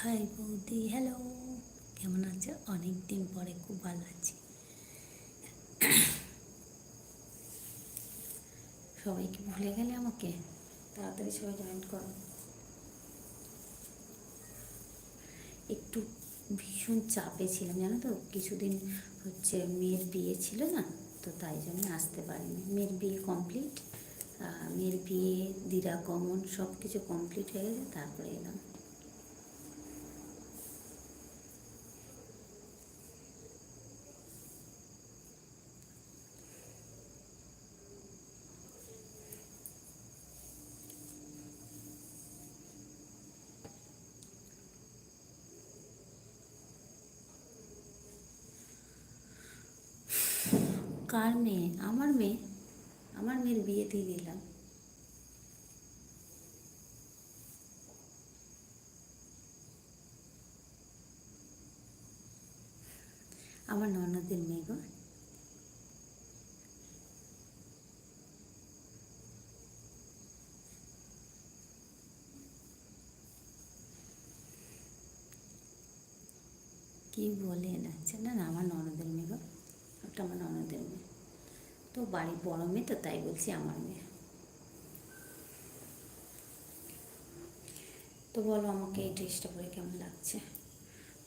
High বৌদি hello কেমন আছো? অনেক দিন পরে খুব ভালো আছি। সবাই কি ভুলে গেলে আমাকে? তাড়াতাড়ি সবাই জয়েন করো। একটু ভীষণ চাপে ছিলাম, জানো তো? কিছুদিন হচ্ছে মেয়ের বিয়ে ছিল না, তো তাই জন্য আসতে পারিনি। মেয়ের বিয়ে কমপ্লিট মেয়ের বিয়ে দিদাগমন সব কিছু কমপ্লিট হয়ে গেছে, তারপরে এলাম। কার মেয়ে? আমার মেয়ে? আমার মেয়ের বিয়েতেই দিলাম। আমার ননদের মেয়ে গো। কি বলে আচ্ছা না আমার ননদের মেয়ে গো। ওটা আমার ননদের মেয়ে। তো বাড়ির বড় মেয়ে তো, তাই বলছি আমার মেয়ে। তো বলো আমাকে এই ড্রেসটা পরে কেমন লাগছে?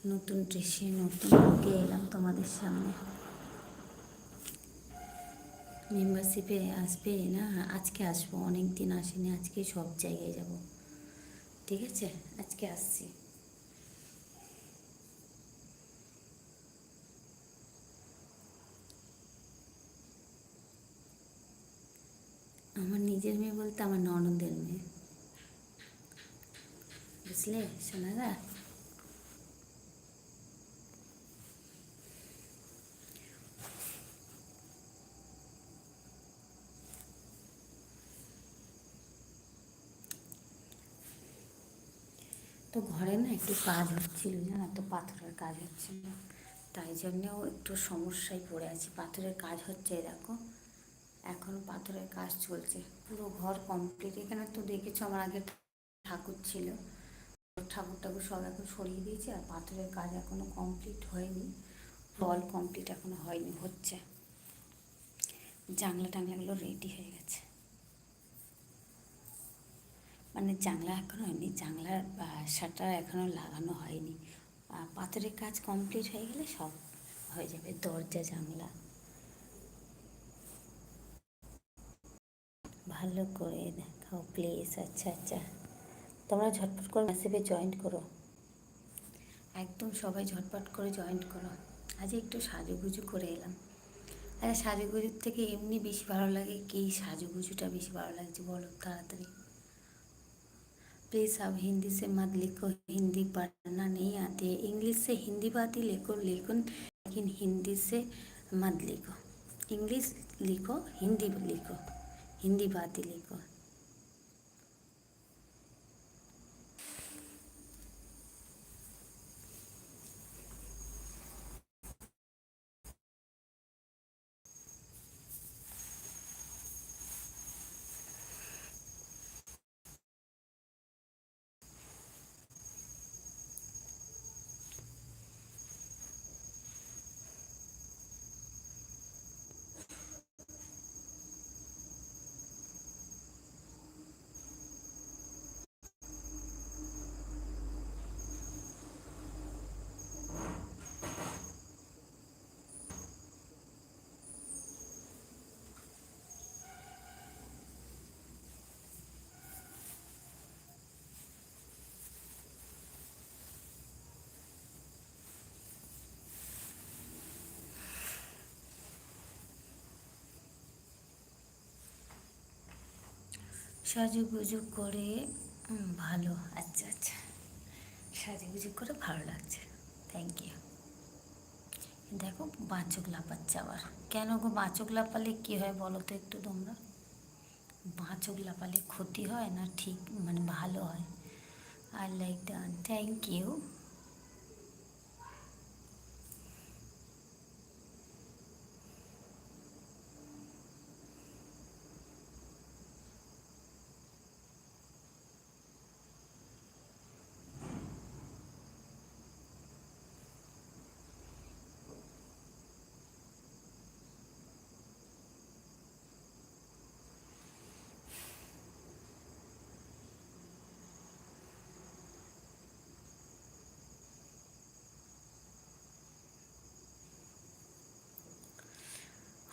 নতুন ড্রেসে, নতুন লুকে এলাম তোমাদের সামনে। মেম্বারশিপে আসবে না? আজকে আসব অনেক দিন আসেনি, আজকে সব জায়গায় যাব। ঠিক আছে? আজকে আসছি আমার নিজের মেয়ে বলতে আমার ননদের মেয়ে। বুঝলে সোনাদা তো ঘরে না একটু কাজ হচ্ছিল, জানো তো, পাথরের কাজ হচ্ছিল। তাই জন্যেও একটু সমস্যায় পড়ে আছি। পাথরের কাজ হচ্ছে, দেখো এখন পাথরের কাজ চলছে। পুরো ঘর কমপ্লিট এখানে তো দেখেছ আমার আগে ঠাকুর ছিল। ঠাকুর ঠাকুর সব এখন সরিয়ে দিয়েছে আর পাথরের কাজ এখনও কমপ্লিট হয়নি। বল কমপ্লিট এখনও হয়নি, হচ্ছে। জানলা টাংলাগুলো রেডি হয়ে গেছে। মানে জানলা এখনও হয়নি, জানলার শাটার এখনও লাগানো হয়নি। পাথরের কাজ কমপ্লিট হয়ে গেলে সব হয়ে যাবে। দরজা, জানলা। ভালো করে দেখাও প্লিজ আচ্ছা আচ্ছা তোমরা ঝটপট করে মেসেজে জয়েন করো একদম সবাই ঝটপট করে জয়েন করো আজ একটু সাজুগুজু করে এলাম আচ্ছা সাজুগুজুর থেকে এমনি বেশি ভালো লাগে কি সাজুগুজুটা বেশি ভালো লাগছে বলো তাড়াতাড়ি प्लीज़ आप हिंदी से मत लिखो हिंदी पढ़ना नहीं आती है इंग्लिश से हिंदी बात ही लिखो लेकिन लेकिन हिंदी से मत लिखो इंग्लिश लिखो हिंदी लिखो हिंदी भाती लिखो। সাজুগুজু করে ভালো। আচ্ছা আচ্ছা। সাজুগুজু করে ভালো লাগছে। থ্যাংক ইউ দেখো, বাঁচক লাপাচ্ছে আবার। কেন গো বাঁচক লাপালে কী হয় বলো তো একটু তোমরা? বাঁচক লাপালে ক্ষতি হয় না ঠিক মানে ভালো হয়। আর like done thank you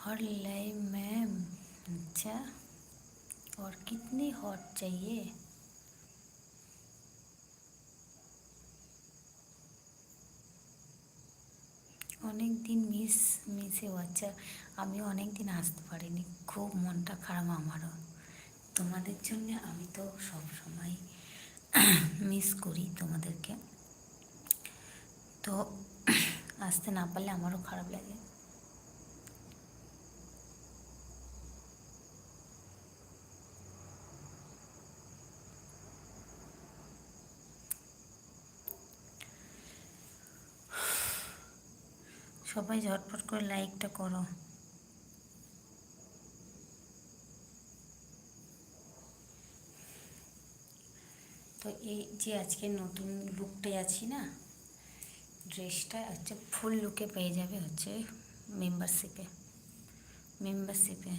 her live ma'am अच्छा और कितनी हॉट चाहिए অনেক দিন মিস মিসেও আচ্ছা আমি অনেক দিন আসতে পারিনি খুব মনটা খারাপ আমারও তোমাদের জন্য আমি তো সব সময় মিস করি তোমাদেরকে তো আসতে না পারলে আমারও খারাপ লাগে সবাই ঝটপট করে লাইকটা করো। তো এই যে আজকে নতুন লুকটাই আছি না ড্রেসটা হচ্ছে ফুল লুকে পেয়ে যাবে হচ্ছে মেম্বারশিপে মেম্বারশিপে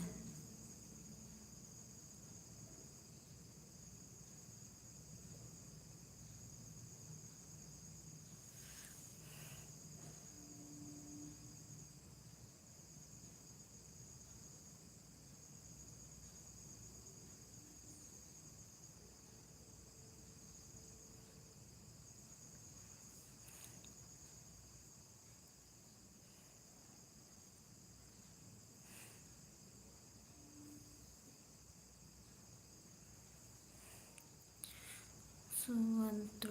সুমন্ত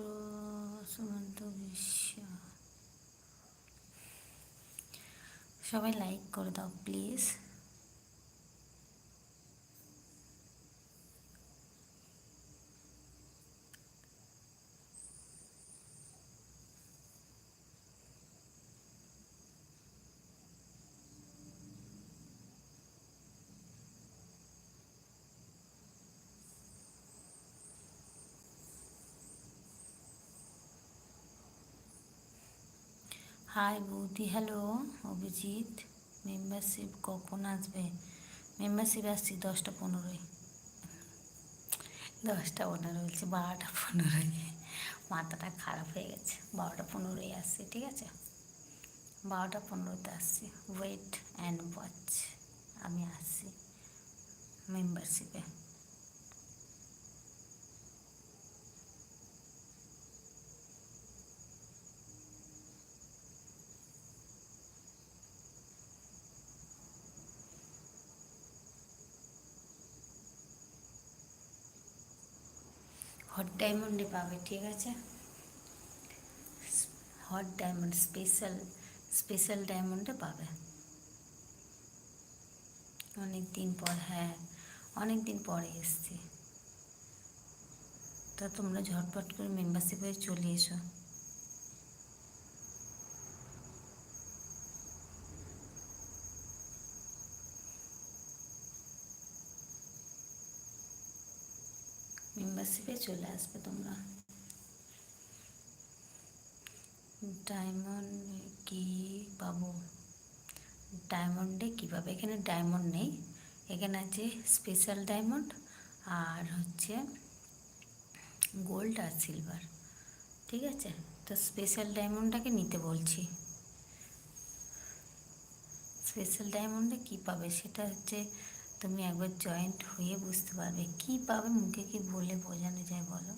সুমন্ত বিশ্বাস সবাই লাইক করে দাও প্লিজ হাই বৌদি হ্যালো, অভিজিৎ। মেম্বারশিপ কখন আসবে? মেম্বারশিপ আসছি দশটা পনেরোই দশটা পনেরো বলছি, বারোটা পনেরোই মাথাটা খারাপ হয়ে গেছে, বারোটা পনেরোই আসছি, ঠিক আছে? বারোটা পনেরোতে আসছি। ওয়েট অ্যান্ড ওয়াচ আমি আসছি মেম্বারশিপে হট ডায়মন্ডে পাবে, ঠিক আছে? হট ডায়মন্ড স্পেশাল স্পেশাল ডায়মন্ডে পাবে। অনেক দিন পর হ্যাঁ অনেক দিন পরে এসছি। তা তোমরা ঝটপট করে মেম্বারশিপ চলে এসো। মেম্বারশিপে চলে আসবে তোমরা। ডায়মন্ড কি পাবো? ডায়মন্ডে কী পাবে? এখানে ডায়মন্ড নেই। এখানে আছে স্পেশাল ডায়মন্ড আর হচ্ছে গোল্ড আর সিলভার ঠিক আছে? তো স্পেশাল ডায়মন্ডটাকে নিতে বলছি। স্পেশাল ডায়মন্ডে কী পাবে? সেটা হচ্ছে তুমি একবার জয়েন্ট হয়ে বুঝতে পারবে। কি পাবে মুখে কি বলে বোঝানো যায় বলো?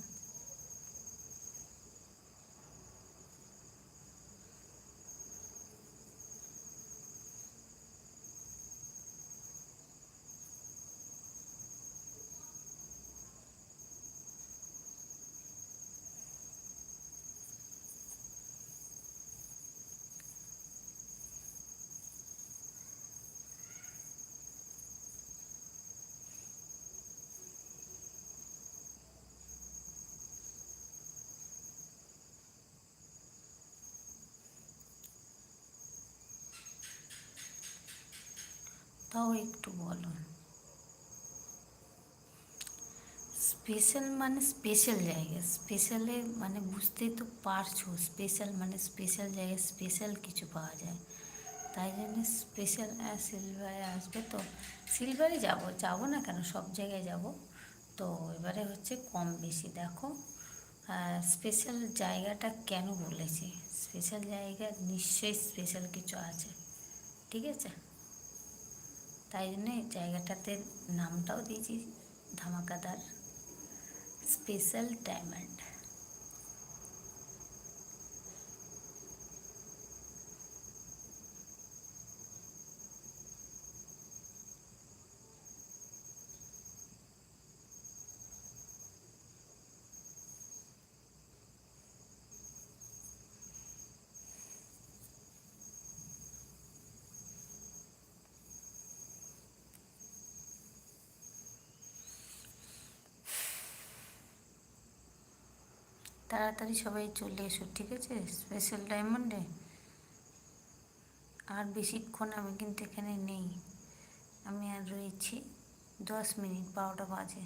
তাও একটু বলো স্পেশাল মানে স্পেশাল জায়গা স্পেশালে মানে বুঝতেই তো পারছ স্পেশাল মানে স্পেশাল জায়গায় স্পেশাল কিছু পাওয়া যায়। তাই জন্য স্পেশাল সিলভারে আসবে তো। সিলভারে যাব যাব না কেন? সব জায়গায় যাব। তো এবারে হচ্ছে কম বেশি, দেখো। স্পেশাল জায়গাটা কেন বলেছি? স্পেশাল জায়গা নিশ্চয়ই স্পেশাল কিছু আছে। ঠিক আছে? তাই জন্যে জায়গাটাতে নামটাও দিয়েছি ধামাকাদার স্পেশাল ডায়মন্ড। তাড়াতাড়ি সবাই চলে এসো, ঠিক আছে? স্পেশাল ডায়মন্ডে আর বেশিক্ষণ আমি কিন্তু এখানে নেই। আমি আর রয়েছি দশ মিনিট, বারোটা বাজে।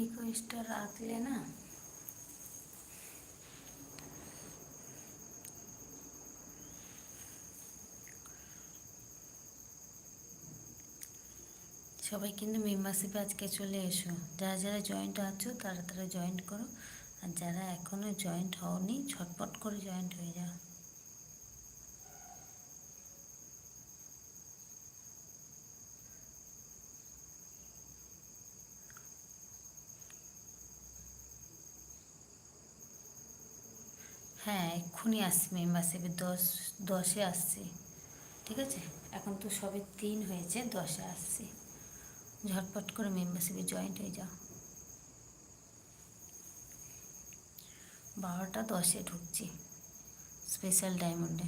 রিকোয়েস্টটা রাখলে না? সবাই কিন্তু মেম্বারশিপে আজকে চলে এসো। যারা যারা জয়েন্ট আছো, তারা তারা জয়েন্ট করো। আর যারা এখনও জয়েন্ট হওনি ছটপট করে জয়েন্ট হয়ে যাও। হ্যাঁ এক্ষুনি আসছি মেম্বারশিপে দশ, দশে আসছি, ঠিক আছে? এখন তো সবে তিন হয়েছে, দশে আসছি। ঝটপট করে মেম্বারশিপে জয়েন্ট হয়ে যাও। বারোটা দশে ঢুকছি স্পেশাল ডায়মন্ডে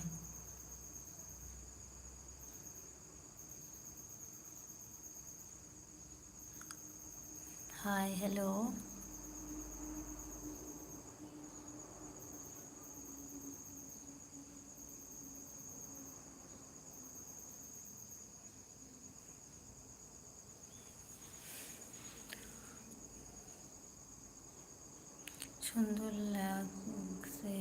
হাই হ্যালো সুন্দর লাগছে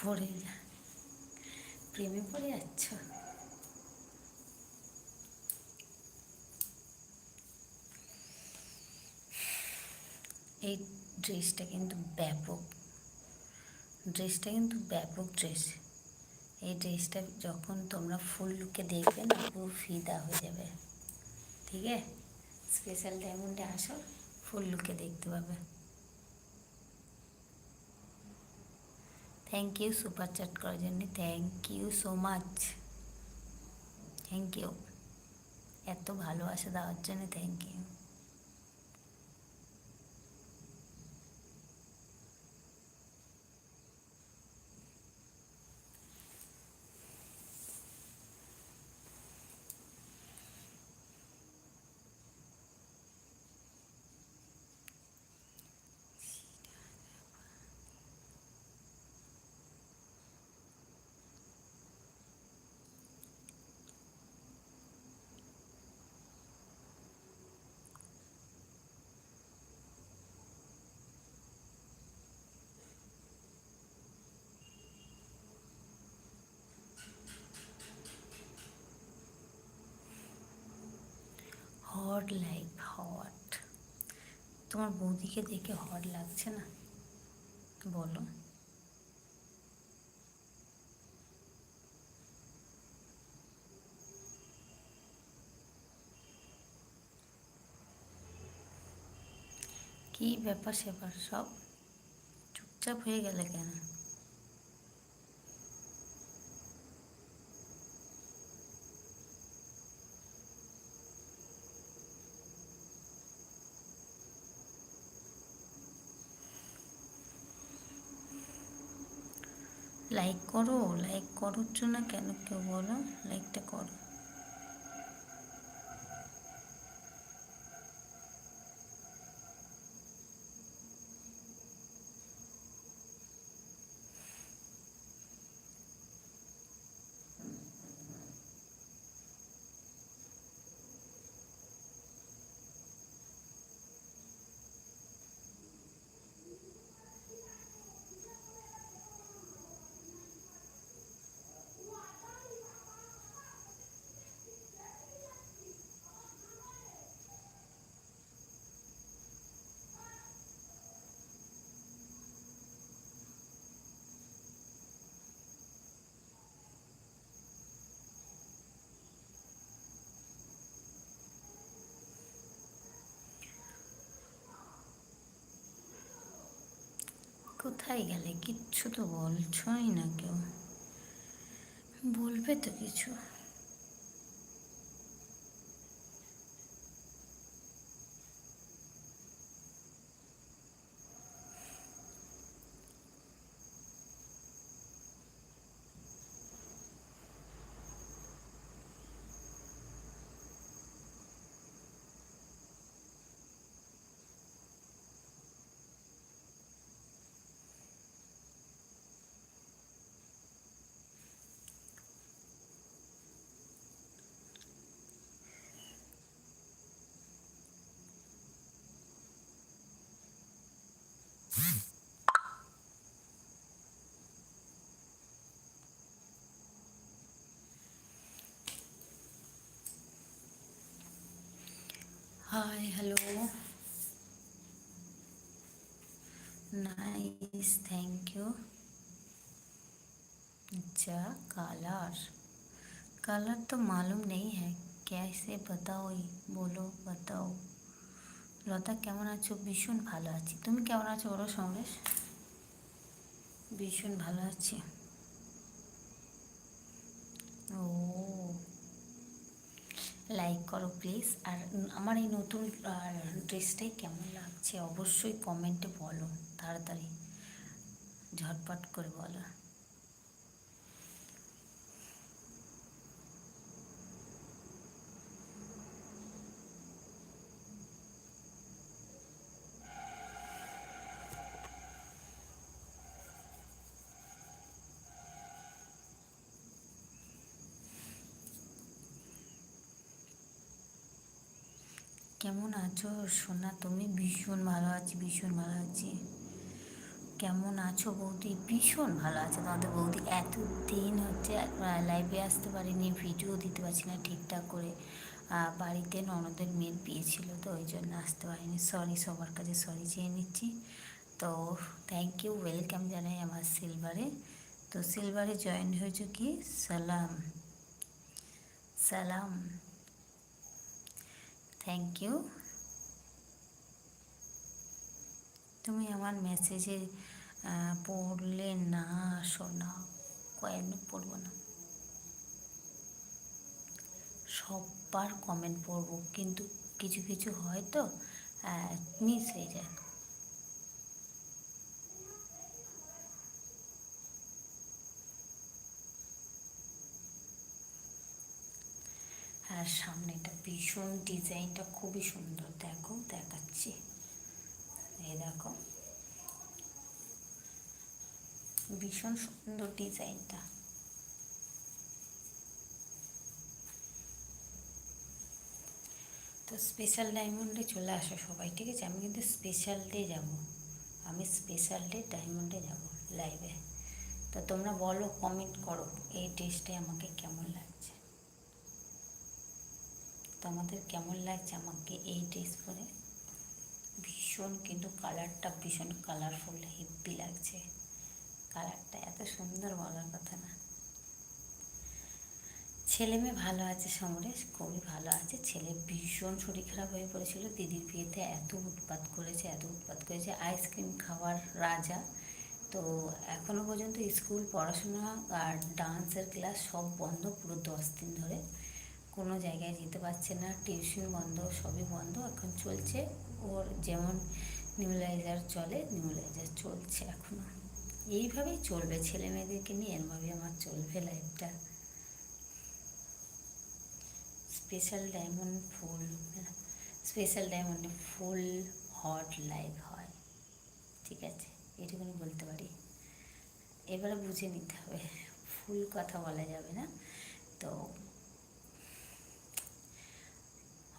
পড়ে যা প্রেমে পড়ে যাচ্ছ এই ড্রেসটা কিন্তু ব্যাপক। ড্রেসটা কিন্তু ব্যাপক ড্রেস। এই ড্রেসটা যখন তোমরা ফুল লুকে দেখবে না, পুরো ফিদা হয়ে যাবে। ঠিক আছে? স্পেশাল ডায়মন্ডে আসো। ফুল লুকে দেখতে পাবে থ্যাংক ইউ সুপার চ্যাট করার জন্য thank you so much thank you এত ভালোবাসা দেওয়ার জন্য thank you hot life hot তোমার বৌদিকে দেখে হট লাগছে না? বলো। কি ব্যাপার স্যাপার সব? চুপচাপ হয়ে গেলে কেন? লাইক করো লাইক করছ না কেন কেউ বলো? লাইকটা করো। কোথায় গেলে কিচ্ছু তো বলছই না কেউ। বলবে তো কিছু। hi hello nice thank you अच्छा कलर कलर तो मालूम नहीं है कैसे बताओ বলো बताओ লতা কেমন আছো ভীষণ ভালো আছি তুমি কেমন আছো বলো সমরেশ ভীষণ ভালো আছি ও লাইক করো প্লিজ আর আমার এই নতুন ড্রেসটাই কেমন লাগছে অবশ্যই কমেন্টে বলো, তাড়াতাড়ি, ঝটপট করে বলো। কেমন আছো? সোনা, তুমি ভীষণ ভালো আছি, ভীষণ ভালো আছি। কেমন আছো বৌদি? ভীষণ ভালো আছে তোমাদের বৌদি। এত দিন হচ্ছে লাইভে আসতে পারিনি ভিডিও দিতে পারছি না ঠিকঠাক করে। বাড়িতে ননদের মেয়ের বিয়ে ছিল তো, ওই জন্য আসতে পারিনি। সরি সবার কাছে সরি চেয়ে নিচ্ছি। তো থ্যাংক ইউ ওয়েলকাম জানাই আমার সিলভারে তো সিলভারে জয়েন হয়েছে কি? সালাম। সালাম। থ্যাংক ইউ তুমি আমার মেসেজে পড়লে না আসো না কয়েন পড়ব না। সববার কমেন্ট পড়ব, কিন্তু কিছু কিছু হয় তো মিস হয়ে যায়। আর সামনেটা ভীষণ ডিজাইনটা খুবই সুন্দর, দেখো, দেখাচ্ছি। এই দেখো। ভীষণ সুন্দর ডিজাইনটা। তো স্পেশাল ডায়মন্ডে চলে আসো সবাই, ঠিক আছে? আমি কিন্তু স্পেশাল ডে যাব। আমি স্পেশাল ডে ডায়মন্ডে যাব লাইভে তো তোমরা বলো কমেন্ট করো, এই ড্রেসটাই আমাকে কেমন লাগছে তোমাদের কেমন লাগছে আমাকে এই ড্রেস পরে? ভীষণ কিন্তু কালারটা ভীষণ কালারফুল হেভি লাগছে। কালারটা এত সুন্দর বলার কথা না। ছেলে মেয়ে ভালো আছে সমরেশ, খুবই ভালো আছে। ছেলে ভীষণ শরীর খারাপ হয়ে পড়েছিল। দিদির বিয়েতে এত উৎপাত করেছে, এত উৎপাত করেছে। আইসক্রিম খাওয়ার রাজা। তো এখনও পর্যন্ত স্কুল পড়াশোনা আর ডান্সের ক্লাস সব বন্ধ পুরো দশ দিন ধরে। কোনো জায়গায় যেতে পারছে না। টিউশন বন্ধ, সবই বন্ধ। এখন চলছে। ওর যেমন নিউলাইজার চলে নিউলাইজার চলছে এখনও এইভাবেই চলবে ছেলে মেয়েদেরকে নিয়ে। এরভাবে আমার চলবে লাইফটা। স্পেশাল ডায়মন্ড ফুল, স্পেশাল ডায়মন্ডে ফুল হট লাইফ হয়। ঠিক আছে? এটুকুনি বলতে পারি। এবারে বুঝে নিতে হবে। ফুল কথা বলা যাবে না।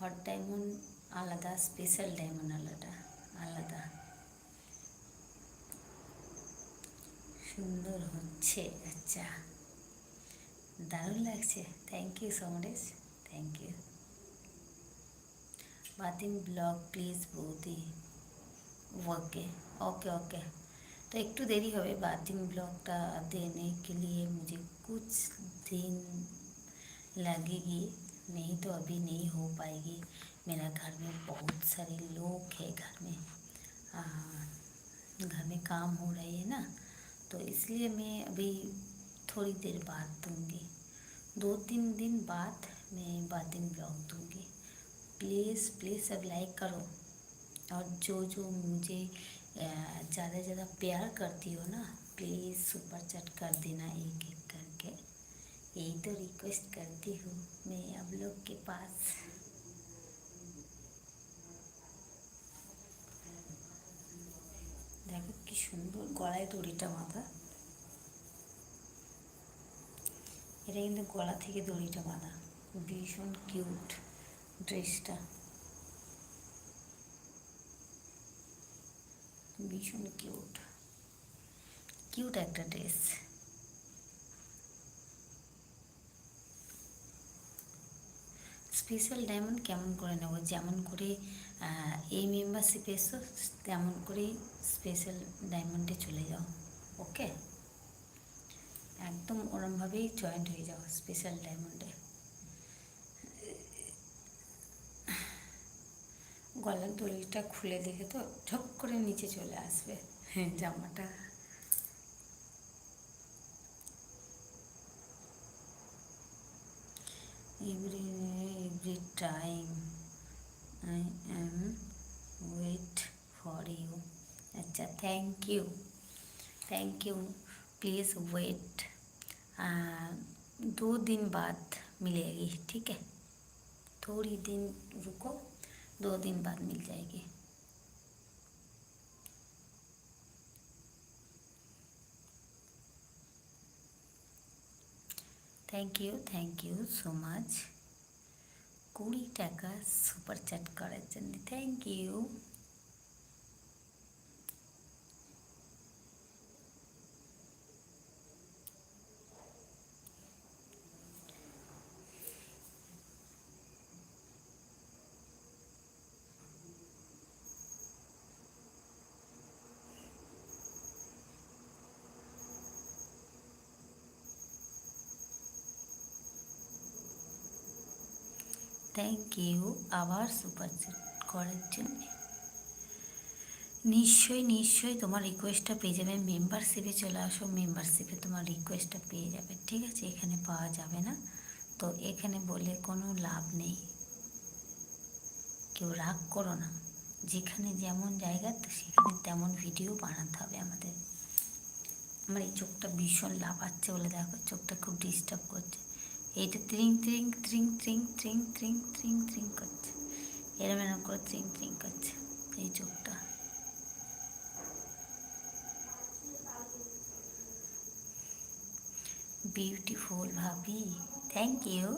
হট ডায়মন্ড আলাদা স্পেশাল ডায়মন্ড আলাদা আলাদা সুন্দর হচ্ছে আচ্ছা দারুণ লাগছে thank you Samaresh thank you Batin blog please বৌদি ওকে ओके ओके तो एक तो देरी হবে बातिन ब्लॉगटा देने के लिए मुझे कुछ दिन लगेगी नहीं तो अभी नहीं हो पाएगी। मेरा घर में बहुत सारे लोग हैं घर में। घर में काम हो रही है ना तो इसलिए मैं अभी थोड़ी देर बाद दूँगी। दो तीन दिन बाद मैं बातिन ब्लॉग दूँगी। प्लीज़ प्लीज़ सब लाइक करो। और जो जो मुझे ज़्यादा ज़्यादा प्यार करती हो ना, प्लीज़ सुपर चैट कर देना एक एक। यही तो रिक्वेस्ट करती हूँ मैं आप लोग के पास দেখো কি সুন্দর গলায় দড়িটা বাঁধা এটা কিন্তু গলা থেকে দড়িটা বাঁধা ভীষণ কিউট ড্রেসটা ভীষণ কিউট কিউট একটা ড্রেস স্পেশাল ডায়মন্ড কেমন করে নেব? যেমন করে এই মেম্বারশিপ এসো, তেমন করেই স্পেশাল ডায়মন্ডে চলে যাও ওকে একদম ওরমভাবেই জয়েন্ট হয়ে যাও স্পেশাল ডায়মন্ডে গলার দড়িটা খুলে দেখে তো ঝপ করে নিচে চলে আসবে হ্যাঁ জামাটা। every every time I am wait for you. acha thank you. Thank you. Please wait. Uh, दो दिन बाद मिलेगी ठीक है थोड़ी दिन रुको दो दिन बाद मिल जाएगी thank you thank you so much কুড়ি টাকা সুপার চ্যাট করার জন্য। থ্যাংক ইউ থ্যাংক ইউ আবার সুপার করার জন্য। নিশ্চয়ই নিশ্চয়ই তোমার রিকোয়েস্টটা পেয়ে যাবে। মেম্বারশিপে চলে আসো মেম্বারশিপে তোমার রিকোয়েস্টটা পেয়ে যাবে, ঠিক আছে? এখানে পাওয়া যাবে না। তো এখানে বলে কোনো লাভ নেই। কেউ রাগ করো না। যেখানে যেমন জায়গা, তো সেখানে তেমন ভিডিও বানাতে হবে আমাদের। আমার এই চোখটা ভীষণ লাফাচ্ছে বলে দেখো, চোখটা খুব ডিস্টার্ব করছে। এইটা ত্রিং ত্রিং ত্রিং ত্রিং ত্রিং ত্রিং ত্রিং ত্রিং করছে এরম এরম করে ত্রিং ত্রিং করছে এই চোখটা বিউটিফুল ভাবি থ্যাংক ইউ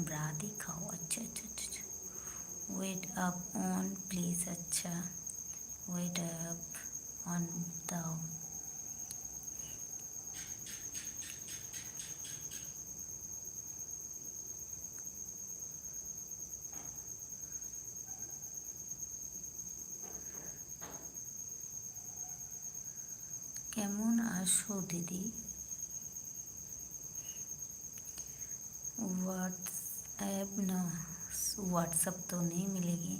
ब्रा दिखाओ अच्छा अच्छा अच्छा अच्छा वेट अप ऑन प्लीज़ अच्छा वेट अप ऑन दाओ কেমন আছো দিদি व्हाट्सएप ना व्हाट्सअप तो नहीं मिलेगी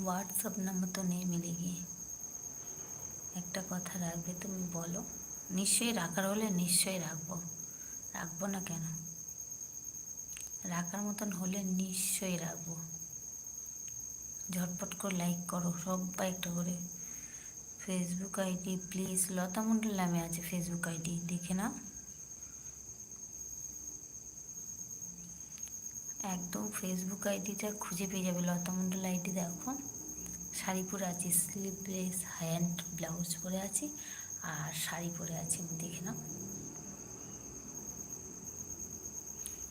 হোয়াটসঅ্যাপ নাম্বার তো নেই মিলেগি একটা কথা রাখবে তুমি বলো নিশ্চয়ই রাখার হলে নিশ্চয়ই রাখবো রাখবো না কেন রাখার মতন হলে নিশ্চয়ই রাখবো ঝটপট করে লাইক করো সবাই একটা করে Facebook ID please Lata Mondal নামে আছে ফেসবুক আইডি দেখে নাও। একদম ফেসবুক আইডিটা খুঁজে পেয়ে যাবে লতা মণ্ডল আইডি দেখো। শাড়ি পরে আছি স্লিভলেস হ্যান্ড ব্লাউজ পরে আছি, আর শাড়ি পরে আছি আমি দেখে নাও।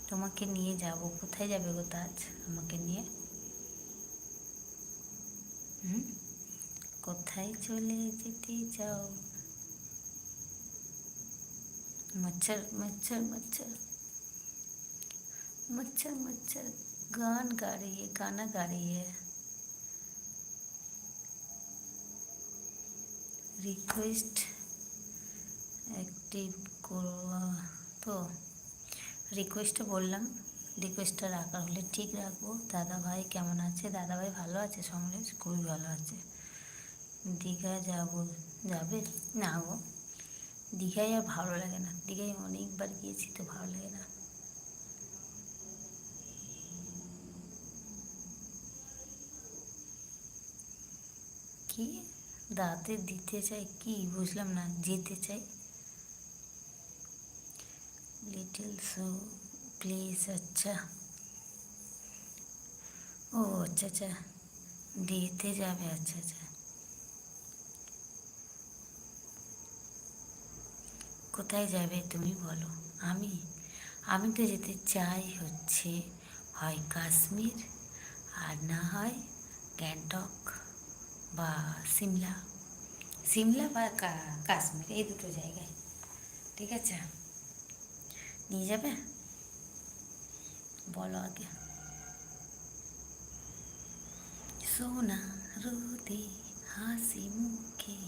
তোমাকে নিয়ে যাব। কোথায় যাবে গো তাজ? আমাকে নিয়ে। হুম? কোথায় চলে যেতে চাও मच्छर मच्छर मच्छर मच्छर मच्छर गान गा रही है गाना गा रही है রিকোয়েস্ট অ্যাক্টিভ করবা তো রিকোয়েস্টটা বললাম রিকোয়েস্টটা রাখা হলে ঠিক রাখবো দাদা ভাই কেমন আছে দাদা ভাই ভালো আছে সমরেশ খুবই ভালো আছে দীঘা যাব, যাবে? না গো। দীঘায় আর ভালো লাগে না। দীঘায় অনেকবার গিয়েছি তো ভালো লাগে না। কি? দাঁতে দিতে চাই কি? বুঝলাম না। যেতে চাই? লিটল সো প্লিজ আচ্ছা। ও আচ্ছা আচ্ছা। দিতে যাবে আচ্ছা আচ্ছা। কোথায় যাবে তুমি বলো। আমি আমি তো যেতে চাই হচ্ছে, হয় কাশ্মীর আর না হয় গ্যাংটক বা সিমলা। সিমলা বা কাশ্মীর, এই দুটো জায়গায়। ঠিক আছে? নিয়ে যাবে? বলো আগে। সোনা রোদে হাসি মুখে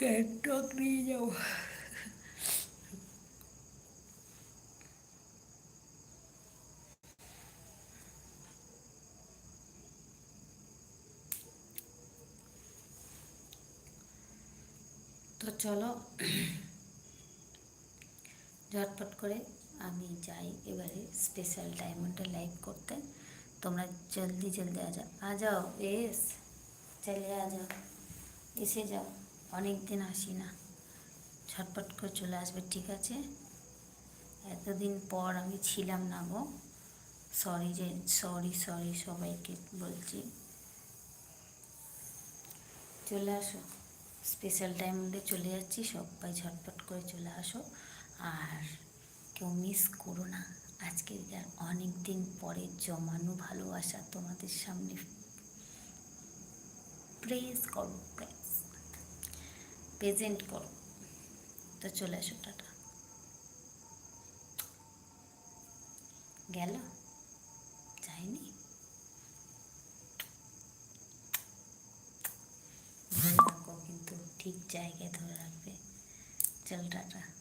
গ্যাংটক নিয়ে যাও। তো চলো, ঝটপট করে আমি যাই এবারে স্পেশাল ডায়মন্ডে লাইভ করতে। তোমরা জলদি জলদি আ যাও। আ যাও এস চলে আ যাও, এসে যাও। অনেক দিন আসি না। ঝটপট করে চলে আসবে, ঠিক আছে? এতদিন পর আমি ছিলাম না গো। সরি যে সরি সরি সবাইকে বলছি। চলে আসো। স্পেশাল টাইমে চলে যাচ্ছি, সবাই ঝটপট করে চলে আসো। আর কেউ মিস করো না। আজকে অনেক দিন পরে জমানো ভালোবাসা তোমাদের সামনে। প্রেস করো প্রেস প্রেজেন্ট করো। তো চলে আসো, টাটা। গেল? যায়নি? কিন্তু ঠিক জায়গায় ধরে রাখবে। চল, টাটা।